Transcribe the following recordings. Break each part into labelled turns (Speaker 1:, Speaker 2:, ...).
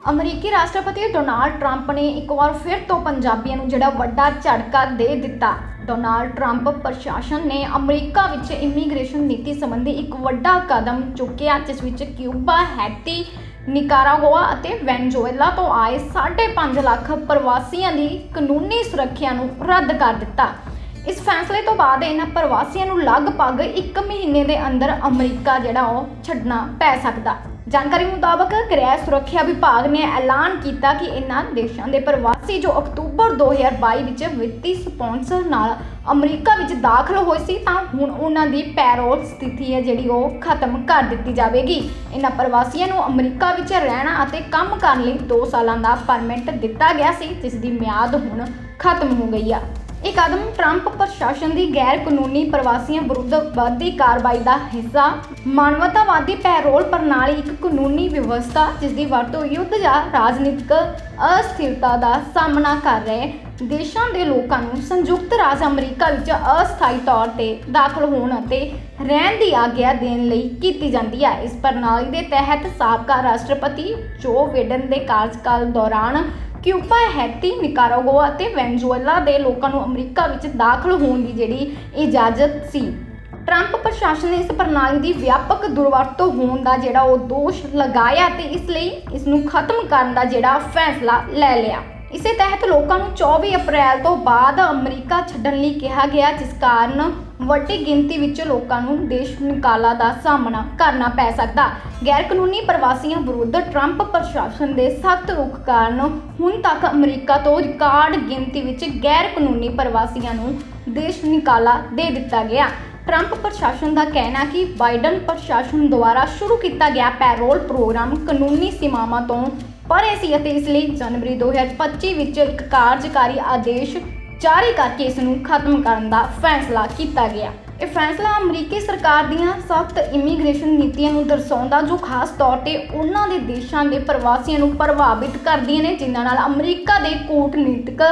Speaker 1: ਅਮਰੀਕੀ ਰਾਸ਼ਟਰਪਤੀ Donald Trump ਨੇ ਇੱਕ ਵਾਰ ਫਿਰ ਤੋਂ ਪੰਜਾਬੀਆਂ ਨੂੰ ਜਿਹੜਾ ਵੱਡਾ ਝਟਕਾ ਦੇ ਦਿੱਤਾ। ਡੋਨਾਲਡ ਟਰੰਪ ਪ੍ਰਸ਼ਾਸਨ ਨੇ ਅਮਰੀਕਾ ਵਿੱਚ ਇਮੀਗ੍ਰੇਸ਼ਨ ਨੀਤੀ ਸੰਬੰਧੀ ਇੱਕ ਵੱਡਾ ਕਦਮ ਚੁੱਕਿਆ, ਜਿਸ ਵਿੱਚ ਕਿਊਬਾ ਹੈਤੀ ਨਿਕਾਰਾਗੁਆ ਅਤੇ ਵੈਨਜ਼ੂਏਲਾ ਤੋਂ ਆਏ 5.5 ਲੱਖ ਪ੍ਰਵਾਸੀਆਂ ਦੀ ਕਾਨੂੰਨੀ ਸੁਰੱਖਿਆ ਨੂੰ ਰੱਦ ਕਰ ਦਿੱਤਾ। ਇਸ ਫੈਸਲੇ ਤੋਂ ਬਾਅਦ ਇਹਨਾਂ ਪ੍ਰਵਾਸੀਆਂ ਨੂੰ ਲਗਭਗ 1 ਮਹੀਨੇ ਦੇ ਅੰਦਰ ਅਮਰੀਕਾ ਜਿਹੜਾ ਉਹ ਛੱਡਣਾ ਪੈ ਸਕਦਾ। ਜਾਣਕਾਰੀ ਮੁਤਾਬਕ ਗ੍ਰਹਿ ਸੁਰੱਖਿਆ ਵਿਭਾਗ ਨੇ ਐਲਾਨ ਕੀਤਾ ਕਿ ਇਹਨਾਂ ਦੇਸ਼ਾਂ ਦੇ ਪ੍ਰਵਾਸੀ ਜੋ ਅਕਤੂਬਰ 2022 ਵਿੱਚ ਵਿੱਤੀ ਸਪਾਂਸਰ ਨਾਲ ਅਮਰੀਕਾ ਵਿੱਚ ਦਾਖਲ ਹੋਏ ਸੀ, ਤਾਂ ਹੁਣ ਉਹਨਾਂ ਦੀ ਪੈਰੋਲ ਸਥਿਤੀ ਹੈ ਜਿਹੜੀ ਉਹ ਖਤਮ ਕਰ ਦਿੱਤੀ ਜਾਵੇਗੀ। ਇਹਨਾਂ ਪ੍ਰਵਾਸੀਆਂ ਨੂੰ ਅਮਰੀਕਾ ਵਿੱਚ ਰਹਿਣਾ ਅਤੇ ਕੰਮ ਕਰਨ ਲਈ 2 ਸਾਲਾਂ ਦਾ ਪਰਮਿਟ ਦਿੱਤਾ ਗਿਆ ਸੀ, ਜਿਸ ਦੀ ਮਿਆਦ ਹੁਣ ਖਤਮ ਹੋ ਗਈ ਆ। ਇਹ ਕਦਮ ਟਰੰਪ ਪ੍ਰਸ਼ਾਸਨ ਦੀ ਗੈਰ ਕਾਨੂੰਨੀ ਪ੍ਰਵਾਸੀਆਂ ਵਿਰੁੱਧ ਵੱਧਦੀ ਕਾਰਵਾਈ ਦਾ ਹਿੱਸਾ, ਮਾਨਵਤਾਵਾਦੀ ਪੈਰੋਲ ਪ੍ਰਣਾਲੀ ਇੱਕ ਕਾਨੂੰਨੀ ਵਿਵਸਥਾ ਜਿਸ ਦੀ ਵਰਤੋਂ ਯੁੱਧ ਜਾਂ ਰਾਜਨੀਤਿਕ ਅਸਥਿਰਤਾ ਦਾ ਸਾਹਮਣਾ ਕਰ ਰਹੇ ਦੇਸ਼ਾਂ ਦੇ ਲੋਕਾਂ ਨੂੰ ਸੰਯੁਕਤ ਰਾਜ ਅਮਰੀਕਾ ਵਿੱਚ ਅਸਥਾਈ ਤੌਰ ਤੇ ਦਾਖਲ ਹੋਣ ਅਤੇ ਰਹਿਣ ਦੀ ਆਗਿਆ ਦੇਣ ਲਈ ਕੀਤੀ ਜਾਂਦੀ ਹੈ। ਇਸ ਪ੍ਰਣਾਲੀ ਦੇ ਤਹਿਤ ਸਾਬਕਾ ਰਾਸ਼ਟਰਪਤੀ ਜੋ ਬਿਡਨ ਦੇ ਕਾਰਜਕਾਲ ਦੌਰਾਨ ਕਿਊਬਾ ਹੈਤੀ ਨਿਕਾਰਾਗੁਆ ਅਤੇ ਵੈਨਜ਼ੂਏਲਾ ਦੇ ਲੋਕਾਂ ਨੂੰ ਅਮਰੀਕਾ ਵਿੱਚ ਦਾਖਲ ਹੋਣ ਦੀ ਜਿਹੜੀ ਇਜਾਜ਼ਤ ਸੀ। ਟਰੰਪ ਪ੍ਰਸ਼ਾਸਨ ਨੇ ਇਸ ਪ੍ਰਣਾਲੀ ਦੀ ਵਿਆਪਕ ਦੁਰਵਰਤੋਂ ਹੋਣ ਦਾ ਜਿਹੜਾ ਉਹ ਦੋਸ਼ ਲਗਾਇਆ ਤੇ ਇਸ ਲਈ ਇਸ ਨੂੰ ਖਤਮ ਕਰਨ ਦਾ ਜਿਹੜਾ ਫੈਸਲਾ ਲੈ ਲਿਆ। ਇਸੇ ਤਹਿਤ ਲੋਕਾਂ ਨੂੰ 24 ਅਪ੍ਰੈਲ ਤੋਂ ਬਾਅਦ ਅਮਰੀਕਾ ਛੱਡਣ ਲਈ ਕਿਹਾ ਗਿਆ, ਜਿਸ ਕਾਰਨ ਵੱਡੀ ਗਿਣਤੀ ਵਿੱਚ ਲੋਕਾਂ ਨੂੰ ਦੇਸ਼ ਨਿਕਾਲਾ ਦਾ ਸਾਹਮਣਾ ਕਰਨਾ ਪੈ ਸਕਦਾ। ਗੈਰ ਕਾਨੂੰਨੀ ਪ੍ਰਵਾਸੀਆਂ ਵਿਰੁੱਧ ਟਰੰਪ ਪ੍ਰਸ਼ਾਸਨ ਦੇ ਸਖਤ ਰੁਖ ਕਾਰਨ ਹੁਣ ਤੱਕ ਅਮਰੀਕਾ ਤੋਂ ਰਿਕਾਰਡ ਗਿਣਤੀ ਵਿੱਚ ਗੈਰ ਕਾਨੂੰਨੀ ਪ੍ਰਵਾਸੀਆਂ ਨੂੰ ਦੇਸ਼ ਨਿਕਾਲਾ ਦੇ ਦਿੱਤਾ ਗਿਆ। ਟਰੰਪ ਪ੍ਰਸ਼ਾਸਨ ਦਾ ਕਹਿਣਾ ਕਿ ਬਾਈਡਨ ਪ੍ਰਸ਼ਾਸਨ ਦੁਆਰਾ ਸ਼ੁਰੂ ਕੀਤਾ ਗਿਆ ਪੈਰੋਲ ਪ੍ਰੋਗਰਾਮ ਕਾਨੂੰਨੀ ਸੀਮਾਵਾਂ ਤੋਂ ਪਰੇ ਸੀ ਅਤੇ ਇਸ ਲਈ ਜਨਵਰੀ 2025 ਵਿੱਚ ਇੱਕ ਕਾਰਜਕਾਰੀ ਆਦੇਸ਼ ਜਾਰੀ ਕਰਕੇ ਇਸ ਨੂੰ ਖਤਮ ਕਰਨ ਦਾ ਫੈਸਲਾ ਕੀਤਾ ਗਿਆ। ਇਹ ਫੈਸਲਾ ਅਮਰੀਕੀ ਸਰਕਾਰ ਦੀਆਂ ਸਖਤ ਇਮੀਗ੍ਰੇਸ਼ਨ ਨੀਤੀਆਂ ਨੂੰ ਦਰਸਾਉਂਦਾ ਜੋ ਖਾਸ ਤੌਰ ਤੇ ਉਹਨਾਂ ਦੇ ਦੇਸ਼ਾਂ ਦੇ ਪ੍ਰਵਾਸੀਆਂ ਨੂੰ ਪ੍ਰਭਾਵਿਤ ਕਰਦੀਆਂ ਨੇ, ਜਿਨ੍ਹਾਂ ਨਾਲ ਅਮਰੀਕਾ ਦੇ ਕੂਟਨੀਤਿਕ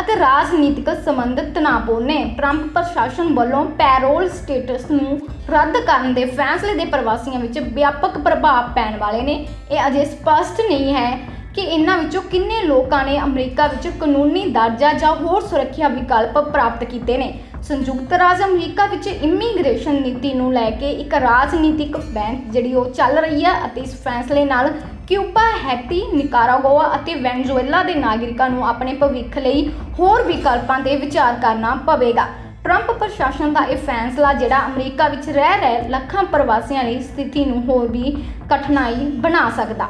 Speaker 1: ਅਤੇ ਰਾਜਨੀਤਿਕ ਸੰਬੰਧ ਤਣਾਅਪੂਰਨ ਨੇ। ਟਰੰਪ ਪ੍ਰਸ਼ਾਸਨ ਵੱਲੋਂ ਪੈਰੋਲ ਸਟੇਟਸ ਨੂੰ ਰੱਦ ਕਰਨ ਦੇ ਫੈਸਲੇ ਦੇ ਪ੍ਰਵਾਸੀਆਂ ਵਿੱਚ ਵਿਆਪਕ ਪ੍ਰਭਾਵ ਪੈਣ ਵਾਲੇ ਨੇ। ਇਹ ਅਜੇ ਸਪਸ਼ਟ ਨਹੀਂ ਹੈ ਕਿ ਇਹਨਾਂ ਵਿੱਚੋਂ ਕਿੰਨੇ ਲੋਕਾਂ ਨੇ ਅਮਰੀਕਾ ਵਿੱਚ ਕਾਨੂੰਨੀ ਦਰਜਾ ਜਾਂ ਹੋਰ ਸੁਰੱਖਿਆ ਵਿਕਲਪ ਪ੍ਰਾਪਤ ਕੀਤੇ ਨੇ। ਸੰਯੁਕਤ ਰਾਜ ਅਮਰੀਕਾ ਵਿੱਚ ਇਮੀਗ੍ਰੇਸ਼ਨ ਨੀਤੀ ਨੂੰ ਲੈ ਕੇ ਇੱਕ ਰਾਜਨੀਤਿਕ ਬੈਂਕ ਜਿਹੜੀ ਉਹ ਚੱਲ ਰਹੀ ਹੈ ਅਤੇ ਇਸ ਫੈਸਲੇ ਨਾਲ ਕਿਊਬਾ ਹੈਤੀ ਨਿਕਾਰਾਗੁਆ ਅਤੇ ਵੈਨਜ਼ੂਏਲਾ ਦੇ ਨਾਗਰਿਕਾਂ ਨੂੰ ਆਪਣੇ ਭਵਿੱਖ ਲਈ ਹੋਰ ਵਿਕਲਪਾਂ ਤੇ ਵਿਚਾਰ ਕਰਨਾ ਪਵੇਗਾ। ਟਰੰਪ ਪ੍ਰਸ਼ਾਸਨ ਦਾ ਇਹ ਫੈਸਲਾ ਜਿਹੜਾ ਅਮਰੀਕਾ ਵਿੱਚ ਰਹਿ ਰਹੇ ਲੱਖਾਂ ਪ੍ਰਵਾਸੀਆਂ ਲਈ ਸਥਿਤੀ ਨੂੰ ਹੋਰ ਵੀ ਕਠਿਨਾਈ ਬਣਾ ਸਕਦਾ।